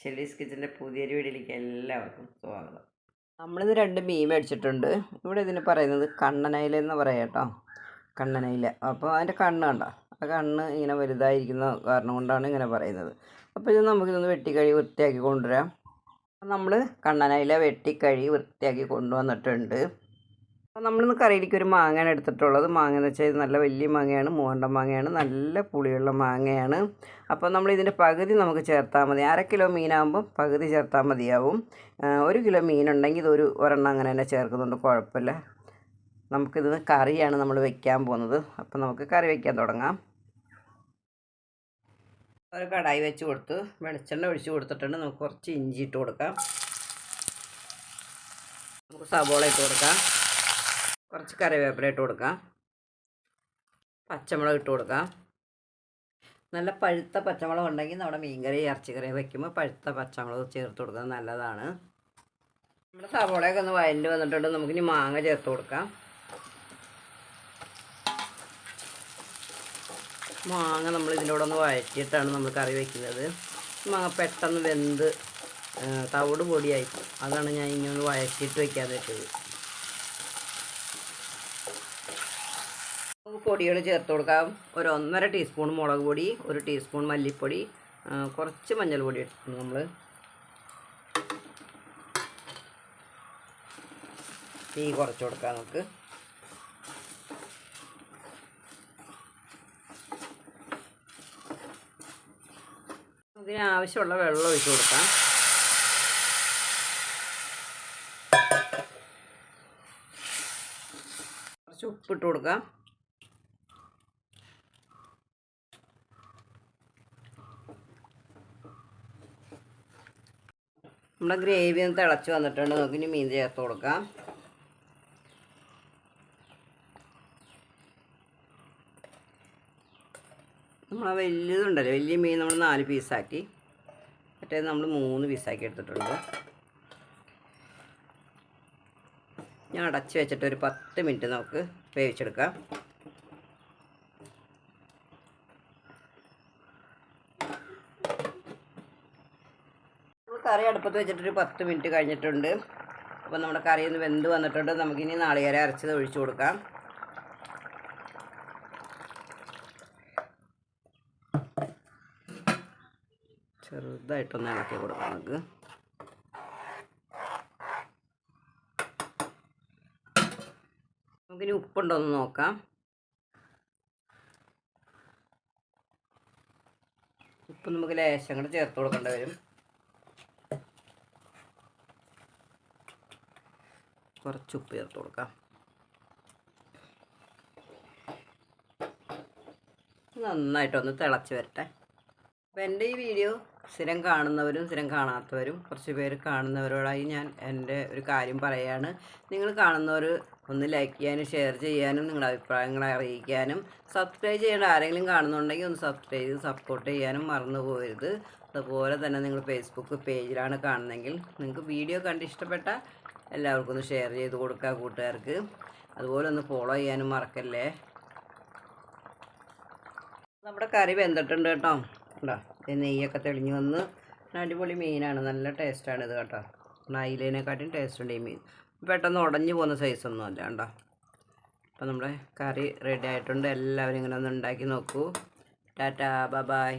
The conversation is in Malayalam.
ഷെല്ലീസ് കിച്ചന്റെ പുതിയൊരു വീടിലേക്ക് എല്ലാവർക്കും സ്വാഗതം. നമ്മളിത് രണ്ട് മീൻ മേടിച്ചിട്ടുണ്ട് ഇവിടെ ഇതിന് പറയുന്നത് കണ്ണനയില എന്ന് പറയാം കേട്ടോ. കണ്ണനയില. അപ്പോൾ അതിന്റെ കണ്ണ് കണ്ട? ആ കണ്ണ് ഇങ്ങനെ വലുതായിരിക്കുന്ന കാരണം കൊണ്ടാണ് ഇങ്ങനെ പറയുന്നത്. അപ്പോൾ ഇത് നമുക്കിതൊന്ന് വെട്ടിക്കഴി വൃത്തിയാക്കി കൊണ്ടുവരാം. നമ്മൾ കണ്ണനയില വെട്ടിക്കഴി വൃത്തിയാക്കി കൊണ്ടുവന്നിട്ടുണ്ട്. അപ്പോൾ നമ്മളിന്ന് കറിയിലേക്ക് ഒരു മാങ്ങയാണ് എടുത്തിട്ടുള്ളത്. മാങ്ങ എന്ന് വെച്ചാൽ ഇത് നല്ല വലിയ മാങ്ങയാണ് മൂവണ്ട മാങ്ങയാണ് നല്ല പുളിയുള്ള മാങ്ങയാണ്. അപ്പോൾ നമ്മൾ ഇതിന്റെ പകുതി നമുക്ക് ചേർത്താൽ മതി. അര കിലോ മീനാകുമ്പോൾ പകുതി ചേർത്താൽ മതിയാവും. ഒരു കിലോ മീനുണ്ടെങ്കിൽ ഇതൊരു ഒരെണ്ണം അങ്ങനെ തന്നെ ചേർക്കുന്നുണ്ട്. കുഴപ്പമില്ല. നമുക്കിത് കറിയാണ് നമ്മൾ വെക്കാൻ പോകുന്നത്. അപ്പോൾ നമുക്ക് കറി വെക്കാൻ തുടങ്ങാം. ഒരു കടായി വെച്ച് കൊടുത്ത് വെളിച്ചെണ്ണ ഒഴിച്ച് കൊടുത്തിട്ടുണ്ട്. നമുക്ക് കുറച്ച് ഇഞ്ചി ഇട്ട് കൊടുക്കാം. നമുക്ക് സവോള ഇട്ട് കൊടുക്കാം. കുറച്ച് കറിവേപ്പില ഇട്ട് കൊടുക്കാം. പച്ചമുളക് ഇട്ട് കൊടുക്കാം. നല്ല പഴുത്ത പച്ചമുളക് ഉണ്ടെങ്കിൽ നമ്മുടെ മീൻകറി ഇറച്ചിക്കറി വയ്ക്കുമ്പോൾ പഴുത്ത പച്ചമുളക് ചേർത്ത് കൊടുക്കുന്നത് നല്ലതാണ്. നമ്മുടെ സവോളയൊക്കെ ഒന്ന് വയലിൽ വന്നിട്ടുണ്ട്. നമുക്കിനി മാങ്ങ ചേർത്ത് കൊടുക്കാം. മാങ്ങ നമ്മൾ ഇതിന്റെ ഒന്ന് വഴറ്റിയിട്ടാണ് നമ്മൾ കറി വയ്ക്കുന്നത് മാങ്ങ പെട്ടെന്ന് വെന്ത് തവിട് പൊടിയായിരിക്കും. അതാണ് ഞാൻ ഇങ്ങനെ ഒന്ന് വഴറ്റിയിട്ട് വയ്ക്കാതെ വെച്ചത്. നമുക്ക് പൊടികൾ ചേർത്ത് കൊടുക്കാം. ഒരു ഒന്നര ടീസ്പൂൺ മുളക് പൊടി ഒരു ടീസ്പൂൺ മല്ലിപ്പൊടി കുറച്ച് മഞ്ഞൾപ്പൊടി ഇട്ടിട്ടുണ്ട് നമ്മൾ തീ കുറച്ച് കൊടുക്കാം നമുക്ക്. ഇതിന് ആവശ്യമുള്ള വെള്ളം ഒഴിച്ച് കൊടുക്കാം. കുറച്ച് ഉപ്പിട്ട് കൊടുക്കാം. നമ്മുടെ ഗ്രേവി ഒന്ന് തിളച്ച് വന്നിട്ടുണ്ട്. നമുക്ക് ഇനി മീൻ ചേർത്ത് കൊടുക്കാം. നമ്മളെ വലിയതുണ്ടല്ലോ. വലിയ മീൻ നമ്മൾ നാല് പീസാക്കി മറ്റേത് നമ്മൾ മൂന്ന് പീസാക്കി എടുത്തിട്ടുണ്ട്. ഞാൻ അടച്ച് വെച്ചിട്ട് ഒരു പത്ത് മിനിറ്റ് നമുക്ക് വേവിച്ചെടുക്കാം. കറി അടുപ്പത്ത് വെച്ചിട്ടൊരു പത്ത് മിനിറ്റ് കഴിഞ്ഞിട്ടുണ്ട്. അപ്പോൾ നമ്മുടെ കറി ഒന്ന് വെന്ത് വന്നിട്ടുണ്ട്. നമുക്കിനി നാളികേരം അരച്ചത് ഒഴിച്ചു കൊടുക്കാം. ചെറുതായിട്ടൊന്ന് ഇളക്കി കൊടുക്കാം നമുക്ക്. നമുക്കിനി ഉപ്പുണ്ടോ എന്ന് നോക്കാം. ഉപ്പ് നമുക്ക് ലേശം കൂടെ ചേർത്ത് കൊടുക്കേണ്ടി വരും. കുറച്ച് ഉപ്പ് ചേർത്ത് കൊടുക്കാം. നന്നായിട്ടൊന്ന് തിളച്ച് വരട്ടെ. അപ്പോൾ എന്റെ ഈ വീഡിയോ സ്ഥിരം കാണുന്നവരും സ്ഥിരം കാണാത്തവരും കുറച്ച് പേര് കാണുന്നവരോടായി ഞാൻ എന്റെ ഒരു കാര്യം പറയുകയാണ് നിങ്ങൾ കാണുന്നവർ ഒന്ന് ലൈക്ക് ചെയ്യാനും ഷെയർ ചെയ്യാനും നിങ്ങളുടെ അഭിപ്രായങ്ങൾ അറിയിക്കാനും സബ്സ്ക്രൈബ് ചെയ്യേണ്ട ആരെങ്കിലും കാണുന്നുണ്ടെങ്കിൽ ഒന്ന് സബ്സ്ക്രൈബ് ചെയ്ത് സപ്പോർട്ട് ചെയ്യാനും മറന്നു പോകരുത്. അതുപോലെ തന്നെ നിങ്ങൾ ഫേസ്ബുക്ക് പേജിലാണ് കാണുന്നതെങ്കിൽ നിങ്ങൾക്ക് വീഡിയോ കണ്ട് ഇഷ്ടപ്പെട്ട എല്ലാവർക്കും ഒന്ന് ഷെയർ ചെയ്ത് കൊടുക്കുക കൂട്ടുകാർക്ക്. അതുപോലെ ഒന്ന് ഫോളോ ചെയ്യാനും മറക്കല്ലേ. നമ്മുടെ കറി വെന്തിട്ടുണ്ട് കേട്ടോ. ഉണ്ടോ ഇത് നെയ്യൊക്കെ തെളിഞ്ഞ് വന്ന് അടിപൊളി മീനാണ്. നല്ല ടേസ്റ്റാണ് ഇത് കേട്ടോ. നൈലിനെക്കാട്ടിയും ടേസ്റ്റ് ഉണ്ട് ഈ മീൻ. പെട്ടെന്ന് ഉടഞ്ഞു പോകുന്ന സൈസൊന്നും അല്ല കേട്ടോ അപ്പം നമ്മുടെ കറി റെഡി ആയിട്ടുണ്ട്. എല്ലാവരും ഇങ്ങനെ ഒന്ന് ഉണ്ടാക്കി നോക്കൂ. ടാറ്റാ ബ ബായ്